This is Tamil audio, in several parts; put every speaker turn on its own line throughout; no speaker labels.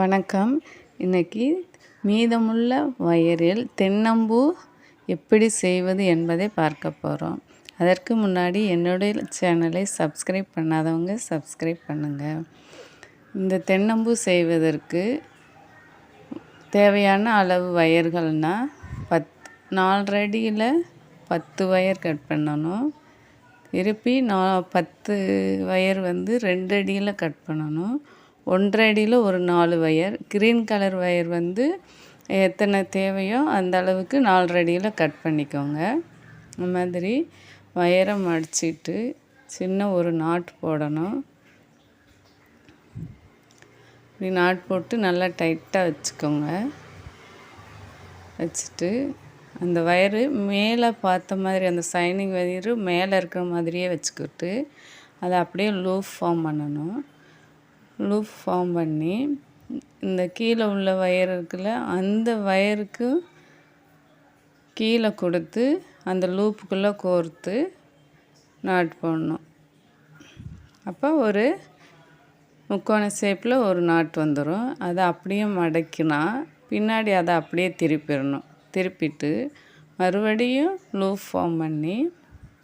வணக்கம். இன்னைக்கு மீதமுள்ள வயரில் தென்னம்பூ எப்படி செய்வது என்பதை பார்க்க போகிறோம் அதற்கு முன்னாடி என்னுடைய சேனலை சப்ஸ்கிரைப் பண்ணாதவங்க சப்ஸ்கிரைப் பண்ணுங்கள் இந்த தென்னம்பூ செய்வதற்கு தேவையான அளவு வயர்கள்னால் பத் நாலரடியில் பத்து வயர் கட் பண்ணணும். திருப்பி நான் பத்து வயர் வந்து ரெண்டு அடியில் கட் பண்ணணும். ஒன்றரை அடியில் ஒரு நாலு ஒயர் க்ரீன் கலர் ஒயர் வந்து எத்தனை தேவையோ அந்த அளவுக்கு நாலரை அடியில் கட் பண்ணிக்கோங்க. இந்த மாதிரி ஒயரை மடிச்சிட்டு சின்ன ஒரு நாட் போடணும். இப்படி நாட் போட்டு நல்லா டைட்டாக வச்சுக்கோங்க. வச்சுட்டு அந்த வயரு மேலே பார்த்த மாதிரி அந்த சைனிங் வயரு மேலே இருக்கிற மாதிரியே வச்சுக்கிட்டு அதை அப்படியே லூப் ஃபார்ம் பண்ணணும். லூப் ஃபார்ம் பண்ணி இந்த கீழே உள்ள வயர் இருக்குல்ல அந்த வயருக்கு கீழே கொடுத்து அந்த லூப்புக்குள்ளே கோர்த்து நாட் போடணும். அப்போ ஒரு முக்கோண ஷேப்பில் ஒரு நாட் வந்துடும் அதை அப்படியே மடக்கினா பின்னாடி அதை அப்படியே திருப்பிடணும். திருப்பிட்டு மறுபடியும் லூப் ஃபார்ம் பண்ணி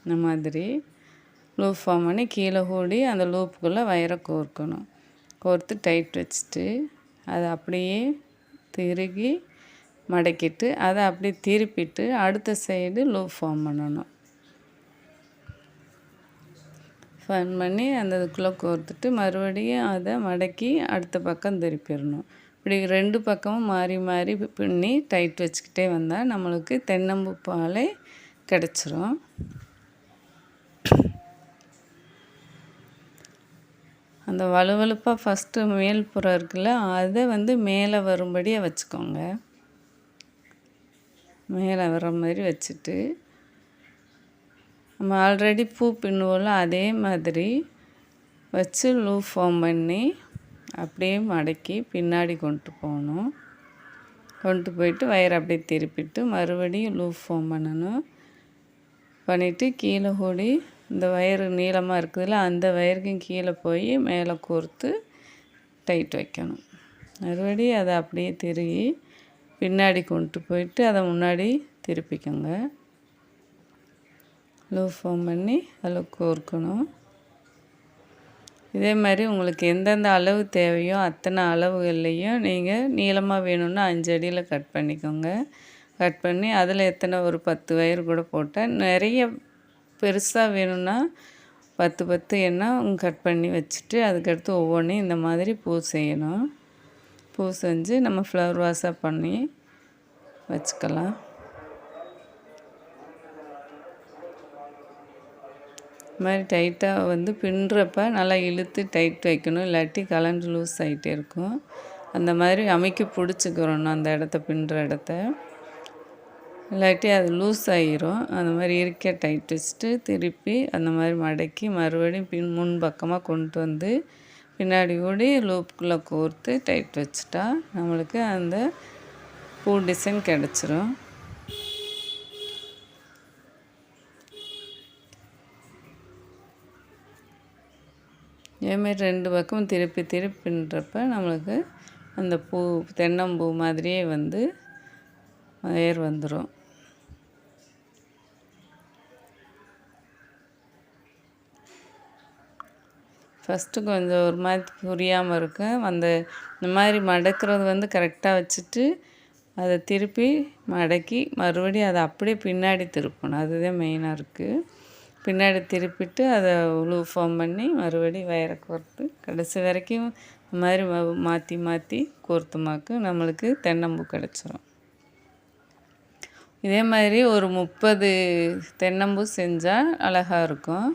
இந்த மாதிரி லூப் ஃபார்ம் பண்ணி கீழே கூடி அந்த லூப்புக்குள்ளே வயரை கோர்க்கணும். கோர்த்து டைட் வச்சுட்டு அதை அப்படியே திருகி மடக்கிட்டு அதை அப்படியே திருப்பிட்டு அடுத்த சைடு லூ ஃபார்ம் பண்ணணும். ஃபன் பண்ணி அந்த இதுக்குள்ளே கோர்த்துட்டு மறுபடியும் அதை மடக்கி அடுத்த பக்கம் திருப்பிடணும். இப்படி ரெண்டு பக்கமும் மாறி மாறி பின்னி டைட் வச்சுக்கிட்டே வந்தால் நம்மளுக்கு தென்னம்பு பாலை கிடச்சிரும். அந்த வலுவலுப்பாக ஃபஸ்ட்டு மேல் புறம் இருக்குல்ல அதை வந்து மேலே வரும்படியாக வச்சுக்கோங்க. மேலே வர மாதிரி வச்சுட்டு நம்ம ஆல்ரெடி பூ பின்னுவோம்ல அதே மாதிரி வச்சு லூ ஃபார்ம் பண்ணி அப்படியே மடக்கி பின்னாடி கொண்டு போகணும். கொண்டு போயிட்டு வயரை அப்படியே திருப்பிட்டு மறுபடியும் லூப் ஃபார்ம் பண்ணணும். பண்ணிவிட்டு கீழே கூடி இந்த வயரு நீளமாக இருக்குதுல்ல அந்த வயருக்கும் கீழே போய் மேலே கோர்த்து டைட் வைக்கணும். மறுபடி அதை அப்படியே திருகி பின்னாடி கொண்டு போயிட்டு அதை முன்னாடி திருப்பிக்கோங்க. லூ ஃபார்ம் பண்ணி அதில் கோர்க்கணும். இதே மாதிரி உங்களுக்கு எந்தெந்த அளவு தேவையோ அத்தனை அளவுகள்லேயும் நீங்கள் நீளமாக வேணும்னா அஞ்சு அடியில் கட் பண்ணிக்கோங்க. கட் பண்ணி அதில் எத்தனை ஒரு பத்து வயர் கூட போட்டால் நிறைய பெருசாக வேணும்னா பத்து பத்து எண்ணெய் கட் பண்ணி வச்சுட்டு அதுக்கடுத்து ஒவ்வொன்றையும் இந்த மாதிரி பூ செய்யணும். பூ செஞ்சு நம்ம ஃப்ளவர் வாஷாக பண்ணி வச்சுக்கலாம். இது மாதிரி டைட்டாக வந்து பின்னுறப்ப நல்லா இழுத்து டைட் வைக்கணும். இல்லாட்டி கலண்டு லூஸ் ஆகிட்டே இருக்கும். அந்த மாதிரி அமைக்க பிடிச்சிக்கிறணும் அந்த இடத்த பின்னுற இடத்த. இல்லாட்டி அது லூஸ் ஆகிரும் அந்த மாதிரி இருக்க டைட் வச்சுட்டு திருப்பி அந்த மாதிரி மடக்கி மறுபடியும் பின் முன் பக்கமாக கொண்டு வந்து பின்னாடி கூடி லூப்புக்குள்ளே கோர்த்து டைட் வச்சுட்டா நம்மளுக்கு அந்த பூ டிசைன் கிடச்சிரும். இதேமாரி ரெண்டு பக்கமும் திருப்பி திருப்பின்றப்ப நம்மளுக்கு அந்த பூ தென்னம்பூ மாதிரியே வந்து ஏர் வந்துடும் ஃபஸ்ட்டு கொஞ்சம் ஒரு மாதிரி புரியாமல் இருக்கும் அந்த இந்த மாதிரி மடக்கிறது வந்து கரெக்டாக வச்சுட்டு அதை திருப்பி மடக்கி மறுபடியும் அதை அப்படியே பின்னாடி திருப்பணும். அதுதான் மெயினாக இருக்குது பின்னாடி திருப்பிட்டு அதை உழு ஃபார்ம் பண்ணி மறுபடியும் வயரை கோர்த்து கடைசி வரைக்கும் இந்த மாதிரி மாற்றி மாற்றி கோர்த்துமாக்கு நம்மளுக்கு தென்னம்பூ கிடச்சிரும். இதே மாதிரி ஒரு முப்பது தென்னம்பூ செஞ்சால் அழகாக இருக்கும்.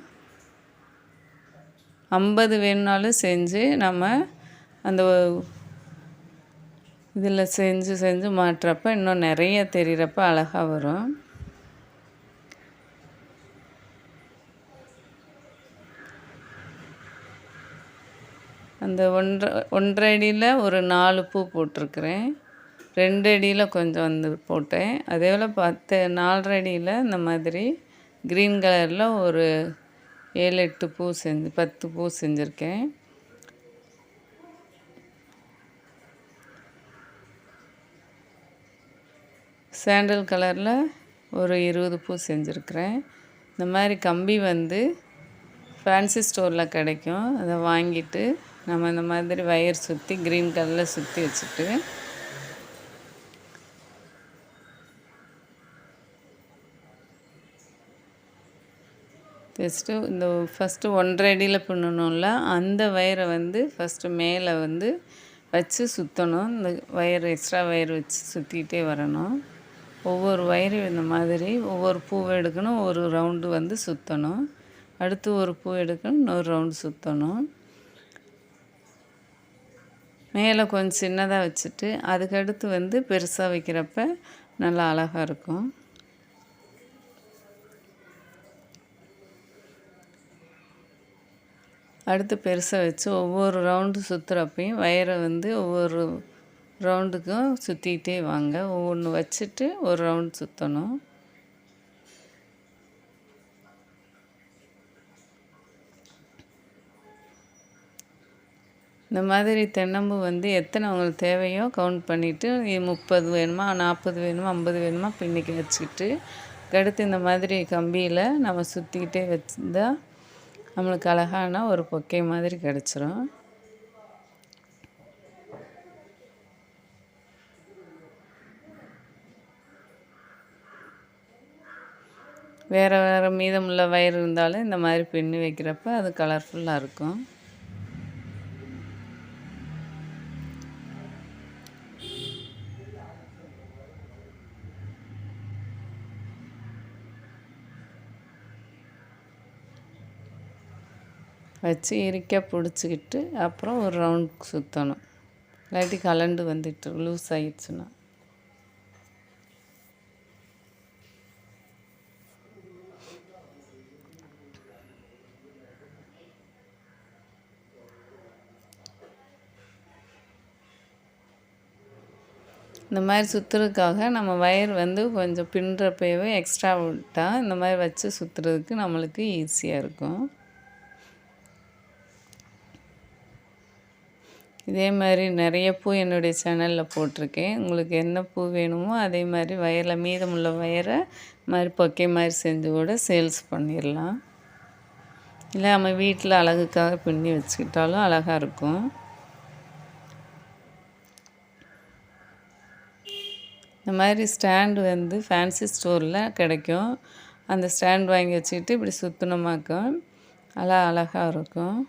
ஐம்பது வேணுனாலும் செஞ்சு நம்ம அந்த இதில் செஞ்சு செஞ்சு மாட்டுறப்ப இன்னும் நிறைய தெரிகிறப்ப அழகாக வரும். அந்த ஒன்றை ஒன்றரை அடியில் ஒரு நாலு பூ போட்டிருக்கிறேன். ரெண்டு அடியில் கொஞ்சம் வந்து போட்டேன். அதே போல் பத்து நாலரை அடியில் இந்த மாதிரி க்ரீன் கலரில் ஒரு ஏழு எட்டு பூ செஞ்சு பத்து பூ செஞ்சுருக்கேன். சாண்டல் கலரில் ஒரு இருபது பூ செஞ்சுருக்கிறேன். இந்த மாதிரி கம்பி வந்து ஃபேன்சி ஸ்டோரில் கிடைக்கும். அதை வாங்கிட்டு நம்ம இந்த மாதிரி வயர் சுற்றி க்ரீன் கலரில் சுற்றி வச்சுட்டு ஃபஸ்ட்டு இந்த ஃபஸ்ட்டு ஒன்றரை அடியில் பின்னணும்ல அந்த வயரை வந்து ஃபஸ்ட்டு மேலே வந்து வச்சு சுற்றணும் இந்த வயர் எக்ஸ்ட்ரா வயர் வச்சு சுற்றிக்கிட்டே வரணும். ஒவ்வொரு வயரும் இந்த மாதிரி ஒவ்வொரு பூவை எடுக்கணும் ஒரு ரவுண்டு வந்து சுற்றணும் அடுத்து ஒரு பூ எடுக்கணும் இன்னொரு ரவுண்டு சுற்றணும் மேலே கொஞ்சம் சின்னதாக வச்சுட்டு அதுக்கடுத்து வந்து பெருசாக வைக்கிறப்ப நல்லா அழகாக இருக்கும். அடுத்து பெருசாக வச்சு ஒவ்வொரு ரவுண்டு சுற்றுறப்பையும் வயரை வந்து ஒவ்வொரு ரவுண்டுக்கும் சுற்றிக்கிட்டே வாங்க. ஒவ்வொன்று வச்சுட்டு ஒரு ரவுண்ட் சுற்றணும் இந்த மாதிரி தென்னம்பு வந்து எத்தனை அவங்களுக்கு தேவையோ கவுண்ட் பண்ணிவிட்டு முப்பது வேணுமா நாற்பது வேணுமா ஐம்பது வேணுமா பின்னிக்கு வச்சுக்கிட்டு அடுத்து இந்த மாதிரி கம்பியில் நம்ம சுற்றிக்கிட்டே வச்சுருந்தால் நம்மளுக்கு அழகான ஒரு பொக்கை மாதிரி கிடச்சிரும். வேறு வேறு மீதமுள்ள வயிறு இருந்தாலும் இந்த மாதிரி பின்னு வைக்கிறப்ப அது கலர்ஃபுல்லாக இருக்கும். வச்சு இறுக்க பிடிச்சிக்கிட்டு அப்புறம் ஒரு ரவுண்ட் சுற்றணும் இல்லாட்டி கலண்டு வந்துட்டு லூஸ் ஆகிடுச்சுன்னா இந்த மாதிரி சுற்றுறதுக்காக நம்ம வயர் வந்து கொஞ்சம் பின்னுறப்பவே எக்ஸ்ட்ரா விட்டால் இந்த மாதிரி வச்சு சுற்றுறதுக்கு நம்மளுக்கு ஈஸியாக இருக்கும். இதே மாதிரி நிறைய பூ என்னுடைய சேனலில் போட்டிருக்கேன். உங்களுக்கு என்ன பூ வேணுமோ அதே மாதிரி வயரில் மீதமுள்ள வயரை மாதிரி பொக்கை மாதிரி செஞ்சு கூட சேல்ஸ் பண்ணிடலாம். இல்லை நம்ம வீட்டில் அழகுக்காக பின்னி வச்சுக்கிட்டாலும் அழகாக இருக்கும். இந்த மாதிரி ஸ்டாண்டு வந்து ஃபேன்சி ஸ்டோரில் கிடைக்கும். அந்த ஸ்டாண்ட் வாங்கி வச்சுக்கிட்டு இப்படி சுற்றினோமாக்கும் நல்லா அழகாக இருக்கும்.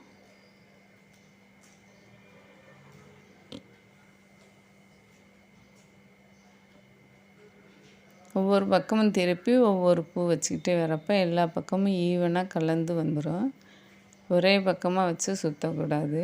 ஒவ்வொரு பக்கமும் திருப்பி ஒவ்வொரு பூ வச்சுக்கிட்டே வரப்போ எல்லா பக்கமும் ஈவனாக கலந்து வந்துடும் ஒரே பக்கமாக வச்சு சுற்றக்கூடாது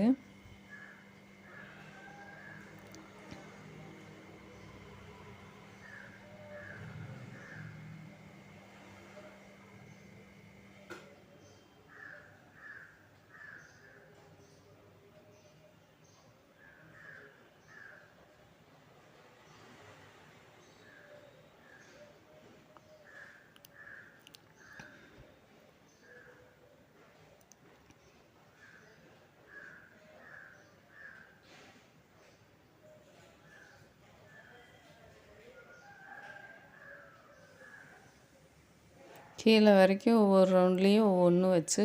கீழே வரைக்கும் ஒவ்வொரு ரவுண்ட்லேயும் ஒவ்வொன்று வச்சு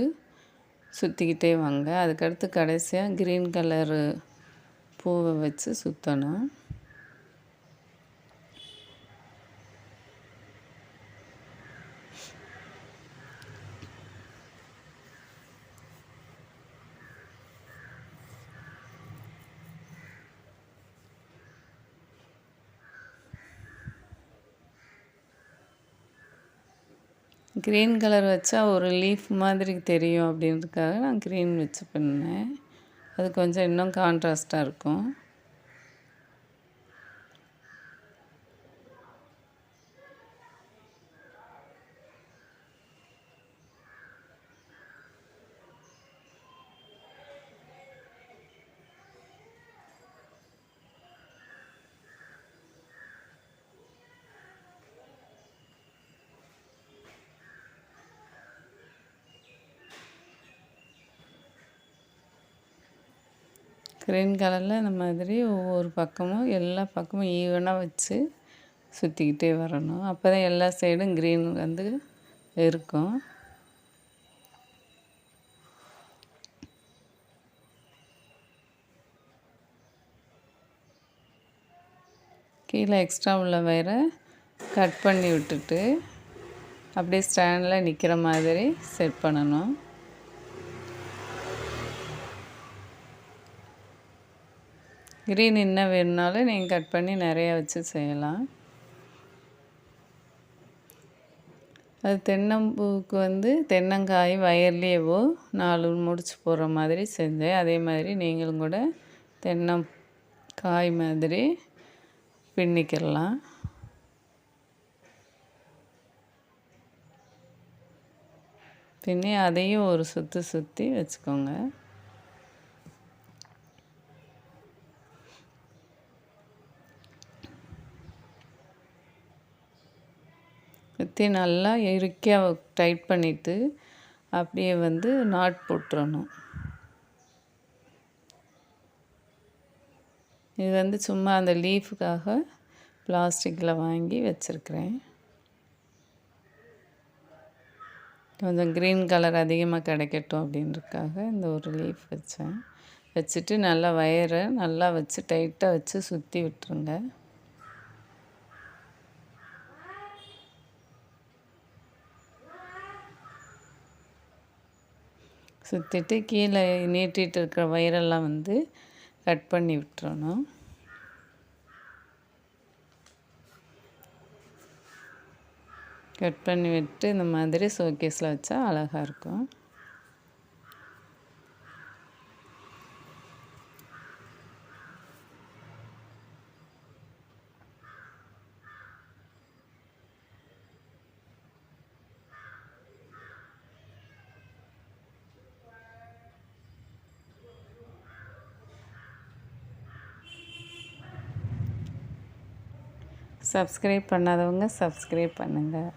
சுற்றிக்கிட்டே வாங்க. அதுக்கடுத்து கடைசியாக க்ரீன் கலரு பூவை வச்சு சுற்றணும் க்ரீன் கலர் வச்சா ஒரு லீஃப் மாதிரி தெரியும் அப்படின்றதுக்காக நான் க்ரீன் வச்சு பண்ணேன். அது கொஞ்சம் இன்னும் கான்ட்ராஸ்ட்டாக இருக்கும். க்ரீன் கலரில் இந்த மாதிரி ஒவ்வொரு பக்கமும் எல்லா பக்கமும் ஈவனாக வச்சு சுற்றிக்கிட்டே வரணும். அப்போ தான் எல்லா சைடும் க்ரீன் வந்து இருக்கும். கீழே எக்ஸ்ட்ரா உள்ள வயரை கட் பண்ணி விட்டுட்டு அப்படியே ஸ்டாண்டில் நிற்கிற மாதிரி செட் பண்ணணும். க்ரீன் இன்னும் வேணுனாலும் நீங்கள் கட் பண்ணி நிறையா வச்சு செய்யலாம். அது தென்னம்பூவுக்கு வந்து தென்னங்காய் வயர்லேயேவோ நாலு முடிச்சு போடுற மாதிரி செஞ்சேன். அதே மாதிரி நீங்களும் கூட தென்னம் காய் மாதிரி பின்னிக்கிடலாம் பின்னி அதையும் ஒரு சுற்றி சுற்றி வச்சுக்கோங்க. சுற்றி நல்லா இறுக்கியாக டைட் பண்ணிவிட்டு அப்படியே வந்து நாட் போட்டுறணும். இது வந்து சும்மா அந்த லீஃபுக்காக பிளாஸ்டிக்கில் வாங்கி வச்சுருக்கிறேன். கொஞ்சம் க்ரீன் கலர் அதிகமாக கிடைக்கட்டும் அப்படின்றதுக்காக இந்த ஒரு லீஃப் வச்சேன். வச்சுட்டு நல்லா வயரை நல்லா வச்சு டைட்டாக வச்சு சுற்றி விட்டுருங்க. சுற்றிட்டு கீழே நீட்டிகிட்டு இருக்கிற வயரெல்லாம் வந்து கட் பண்ணி விட்டுறணும். கட் பண்ணி விட்டு இந்த மாதிரி ஷோகேஸில் வச்சா அழகாக இருக்கும். சப்ஸ்கிரைப் பண்ணாதவங்க சப்ஸ்கிரைப் பண்ணுங்கள்